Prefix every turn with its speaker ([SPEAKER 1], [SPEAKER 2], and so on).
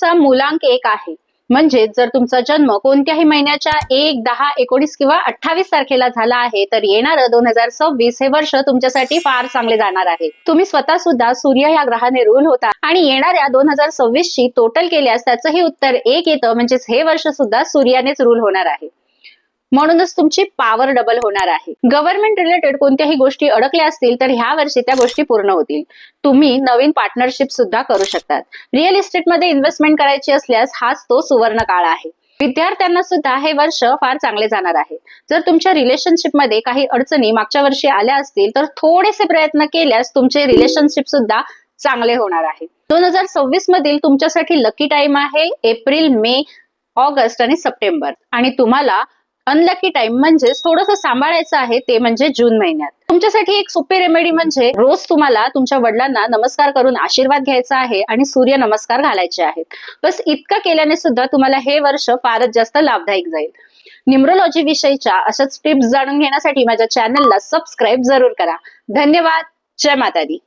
[SPEAKER 1] तुमचा मूलांक एक आहे. म्हणजे जर तुमचा जन्म कोणत्याही महिन्याच्या एक दहा एकोणीस किंवा अठ्ठावीस तारखेला झाला आहे तर येणारं दोन हजार सव्वीस हे वर्ष तुमच्यासाठी फार चांगले जाणार आहे. तुम्ही स्वतः सुद्धा सूर्य या ग्रहाने रूल होता आणि येणाऱ्या दोन हजार सव्वीस ची टोटल केल्यास त्याचंही उत्तर एक येतं. म्हणजेच हे वर्ष सुद्धा सूर्यानेच रूल होणार आहे. म्हणूनच तुमची पॉवर डबल होणार आहे. गव्हर्नमेंट रिलेटेड कोणत्याही गोष्टी अडकल्या असतील तर ह्या वर्षी त्या गोष्टी पूर्ण होतील. तुम्ही नवीन पार्टनरशिप सुद्धा करू शकतात. रिअल इस्टेटमध्ये इन्व्हेस्टमेंट करायची असल्यास हाच तो सुवर्ण काळ आहे. विद्यार्थ्यांना सुद्धा हे वर्ष फार चांगले जाणार आहे. जर तुमच्या रिलेशनशिपमध्ये काही अडचणी मागच्या वर्षी आल्या असतील तर थोडेसे प्रयत्न केल्यास तुमचे रिलेशनशिप सुद्धा चांगले होणार आहे. दोन हजार सव्वीस मधील तुमच्यासाठी लकी टाइम आहे एप्रिल मे ऑगस्ट आणि सप्टेंबर. आणि तुम्हाला अनलकी टाइम म्हणजे थोडंसं सांभाळायचं आहे ते म्हणजे जून महिन्यात. तुमच्यासाठी एक सोपी रेमेडी म्हणजे रोज तुम्हाला तुमच्या वडिलांना नमस्कार करून आशीर्वाद घ्यायचा आहे आणि सूर्य नमस्कार घालायचे आहेत. बस इतकं केल्याने सुद्धा तुम्हाला हे वर्ष फारच जास्त लाभदायक जाईल. न्यूमरोलॉजी विषयीच्या अशाच टिप्स जाणून घेण्यासाठी माझ्या चॅनलला सबस्क्राईब जरूर करा. धन्यवाद. जय माता दी